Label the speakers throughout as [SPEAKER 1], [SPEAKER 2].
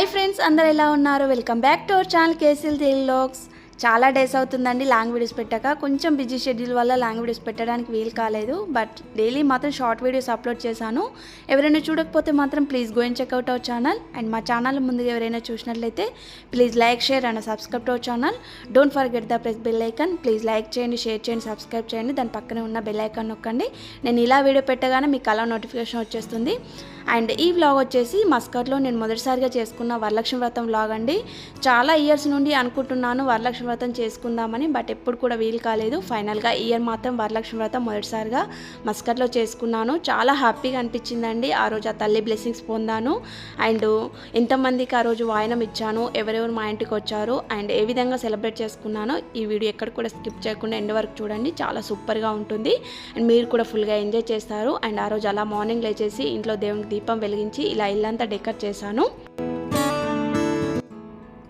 [SPEAKER 1] Hi friends అందరు ఎలా ఉన్నారు? Welcome back to our channel కేసీల్ vlogs చాలా డేస్ అవుతుందండి లాంగ్ వీడియోస్ పెట్టాక. కొంచెం బిజీ షెడ్యూల్ వల్ల లాంగ్ వీడియోస్ పెట్టడానికి వీలు కాలేదు. బట్ డైలీ మాత్రం షార్ట్ వీడియోస్ అప్లోడ్ చేశాను. ఎవరైనా చూడకపోతే మాత్రం please go and check out our channel. And మా ఛానల్ ముందుగా ఎవరైనా చూసినట్లయితే please like share and subscribe to our channel. Don't forget the press bell icon. Please like చేయండి షేర్ చేయండి సబ్స్క్రైబ్ చేయండి. దాని పక్కనే ఉన్న బెల్ ఐకాన్ నొక్కండి. నేను ఇలా వీడియో పెట్టగానే మీకు అలా నోటిఫికేషన్ వచ్చేస్తుంది. అండ్ ఈ వ్లాగ్ వచ్చేసి మస్కట్లో నేను మొదటిసారిగా చేసుకున్న వరలక్ష్మి వ్రతం వ్లాగ్ అండి. చాలా ఇయర్స్ నుండి అనుకుంటున్నాను వరలక్ష్మి వ్రతం చేసుకుందామని బట్ ఎప్పుడు కూడా వీలు కాలేదు. ఫైనల్గా ఇయర్ మాత్రం వరలక్ష్మి వ్రతం మొదటిసారిగా మస్కట్లో చేసుకున్నాను. చాలా హ్యాపీగా అనిపించిందండి. ఆ రోజు ఆ తల్లి బ్లెస్సింగ్స్ పొందాను. అండ్ ఎంతమందికి ఆ రోజు వాయనం ఇచ్చాను ఎవరెవరు మా ఇంటికి వచ్చారు అండ్ ఏ విధంగా సెలబ్రేట్ చేసుకున్నానో ఈ వీడియో ఎక్కడ కూడా స్కిప్ చేయకుండా ఎండ్ వరకు చూడండి. చాలా సూపర్గా ఉంటుంది. అండ్ మీరు కూడా ఫుల్గా ఎంజాయ్ చేస్తారు. అండ్ ఆ రోజు అలా మార్నింగ్ లేచేసి ఇంట్లో దేవునికి దీపం వెలిగించి ఇలా ఇల్లంతా డెకర్ చేశాను.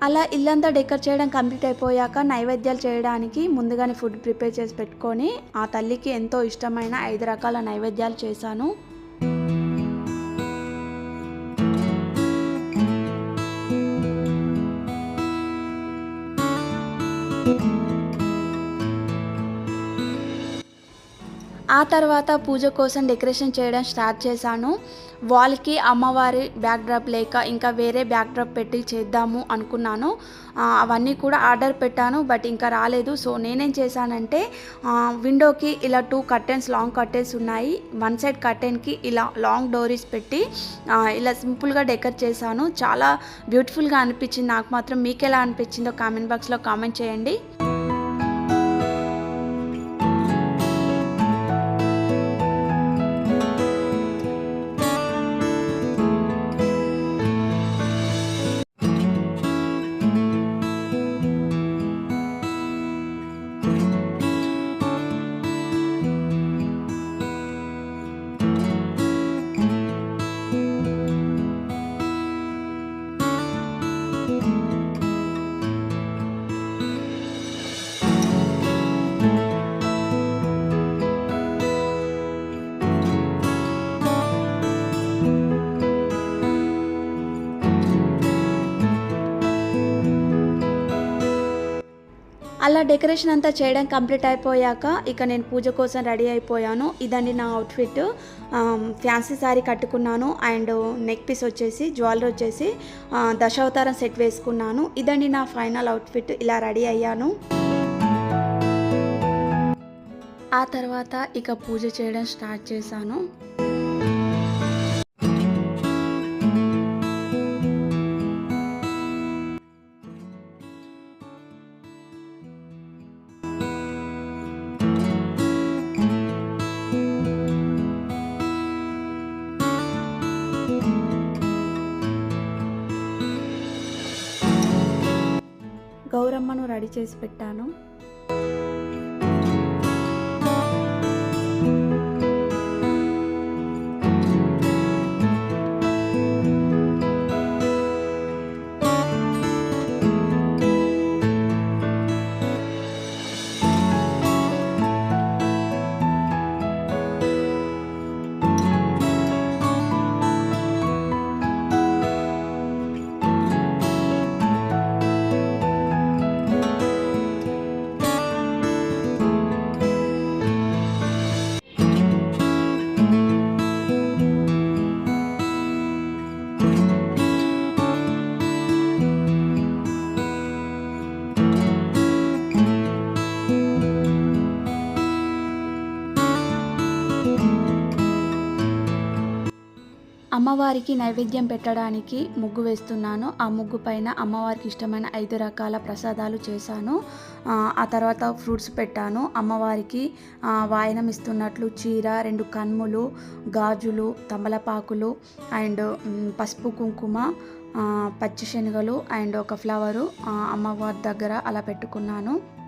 [SPEAKER 1] అలా ఇల్లంతా డెకర్ చేయడం కంప్లీట్ అయిపోయాక నైవేద్యాలు చేయడానికి ముందుగానే ఫుడ్ ప్రిపేర్ చేసి పెట్టుకొని ఆ తల్లికి ఎంతో ఇష్టమైన ఐదు రకాల నైవేద్యాలు చేశాను. ఆ తర్వాత పూజ కోసం డెకరేషన్ చేయడం స్టార్ట్ చేశాను. వాల్కి అమ్మవారి బ్యాక్డ్రాప్ లేక ఇంకా వేరే బ్యాక్డ్రాప్ పెట్టి చేద్దాము అనుకున్నాను. అవన్నీ కూడా ఆర్డర్ పెట్టాను బట్ ఇంకా రాలేదు. సో నేనేం చేశానంటే విండోకి ఇలా టూ కర్టెన్స్ లాంగ్ కర్టెన్స్ ఉన్నాయి. వన్ సైడ్ కర్టెన్కి ఇలా లాంగ్ డోరీస్ పెట్టి ఇలా సింపుల్గా డెకర్ చేశాను. చాలా బ్యూటిఫుల్గా అనిపించింది. నాకు మాత్రం మీకు ఎలా అనిపించిందో కామెంట్ బాక్స్లో కామెంట్ చేయండి. అలా డెకరేషన్ అంతా చేయడం కంప్లీట్ అయిపోయాక ఇక నేను పూజ కోసం రెడీ అయిపోయాను. ఇదండి నా అవుట్ఫిట్ ఫ్యాన్సీ శారీ కట్టుకున్నాను. అండ్ నెక్ పీస్ వచ్చేసి జ్యువెలరీ వచ్చేసి దశావతారం సెట్ వేసుకున్నాను. ఇదండి నా ఫైనల్ అవుట్ఫిట్ ఇలా రెడీ అయ్యాను. ఆ తర్వాత ఇక పూజ చేయడం స్టార్ట్ చేశాను. గౌరమ్మను రెడీ చేసి పెట్టాను. అమ్మవారికి నైవేద్యం పెట్టడానికి ముగ్గు వేస్తున్నాను. ఆ ముగ్గు పైన అమ్మవారికి ఇష్టమైన ఐదు రకాల ప్రసాదాలు చేశాను. ఆ, తర్వాత ఫ్రూట్స్ పెట్టాను. అమ్మవారికి వాయనం ఇస్తున్నట్లు చీర రెండు కన్ములు గాజులు తమలపాకులు అండ్ పసుపు కుంకుమ పచ్చి శనగలు అండ్ ఒక ఫ్లవరు అమ్మవారి దగ్గర అలా పెట్టుకున్నాను.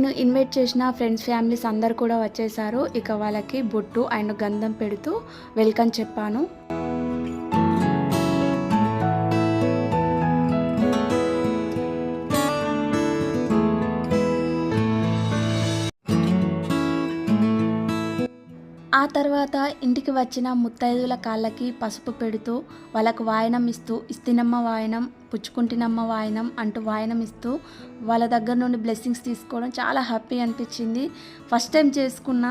[SPEAKER 1] నేను ఇన్వైట్ చేసిన ఫ్రెండ్స్ ఫ్యామిలీస్ అందరు కూడా వచ్చేసారు. ఇక వాళ్ళకి బొట్టు అండ్ గంధం పెడుతూ వెల్కమ్ చెప్పాను. ఆ తర్వాత ఇంటికి వచ్చిన ముత్తైదుల కాళ్ళకి పసుపు పెడుతూ వాళ్ళకు వాయనం ఇస్తూ ఇస్తినమ్మ వాయనం పుచ్చుకుంటినమ్మ వాయనం అంటూ వాయనం ఇస్తూ వాళ్ళ దగ్గర నుండి బ్లెస్సింగ్స్ తీసుకోవడం చాలా హ్యాపీ అనిపించింది. ఫస్ట్ టైం చేసుకున్న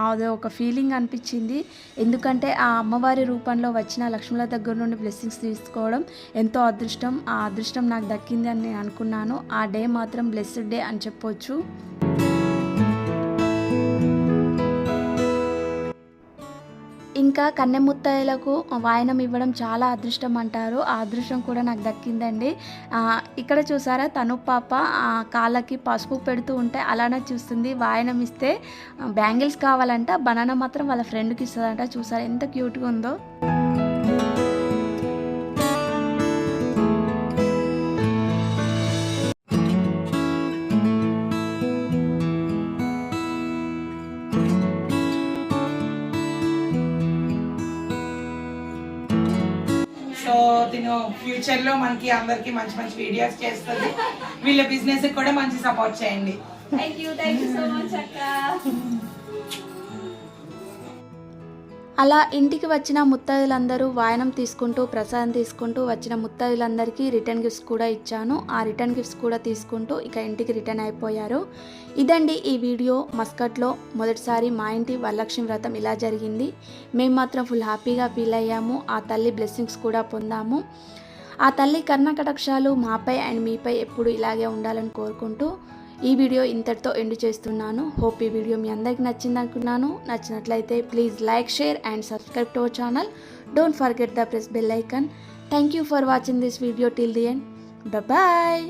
[SPEAKER 1] అది ఒక ఫీలింగ్ అనిపించింది. ఎందుకంటే ఆ అమ్మవారి రూపంలో వచ్చిన లక్ష్ముల దగ్గర నుండి బ్లెస్సింగ్స్ తీసుకోవడం ఎంతో అదృష్టం. ఆ అదృష్టం నాకు దక్కింది అని నేను అనుకున్నాను. ఆ డే మాత్రం బ్లెస్డ్ డే అని చెప్పొచ్చు. ఇంకా కన్నెముత్తయ్యలకు వాయనం ఇవ్వడం చాలా అదృష్టం అంటారు. ఆ అదృష్టం కూడా నాకు దక్కిందండి. ఇక్కడ చూసారా తను పాప కాళ్ళకి పసుపు పెడుతూ ఉంటే అలానే చూస్తుంది. వాయనం ఇస్తే బ్యాంగిల్స్ కావాలంట బనానా మాత్రం వాళ్ళ ఫ్రెండ్కి ఇస్తుందంట. చూసారా ఎంత క్యూట్గా ఉందో.
[SPEAKER 2] ఫ్యూచర్లో ఫ్యూచర్లో మనకి అందరికి మంచి మంచి వీడియోస్ చేస్తుంది. వీళ్ళ బిజినెస్ కూడా మంచి సపోర్ట్ చేయండి.
[SPEAKER 1] అలా ఇంటికి వచ్చిన ముత్తైదులందరూ వాయనం తీసుకుంటూ ప్రసాదం తీసుకుంటూ వచ్చిన ముత్తైదులందరికీ రిటర్న్ గిఫ్ట్స్ కూడా ఇచ్చాను. ఆ రిటర్న్ గిఫ్ట్స్ కూడా తీసుకుంటూ ఇక ఇంటికి రిటర్న్ అయిపోయారు. ఇదండి ఈ వీడియో. మస్కట్లో మొదటిసారి మా ఇంటి వరలక్ష్మి వ్రతం ఇలా జరిగింది. మేము మాత్రం ఫుల్ హ్యాపీగా ఫీల్ అయ్యాము. ఆ తల్లి బ్లెస్సింగ్స్ కూడా పొందాము. ఆ తల్లి కర్ణకటాక్షాలు మాపై అండ్ మీపై ఎప్పుడు ఇలాగే ఉండాలని కోరుకుంటూ ఈ వీడియో ఇంతటితో ఎండ్ చేస్తున్నాను. హోప్ ఈ వీడియో మీ అందరికి నచ్చింది అనుకున్నాను నచ్చినట్లయితే please like share and subscribe to our channel. Don't forget the press bell icon thank you for watching this video till the end bye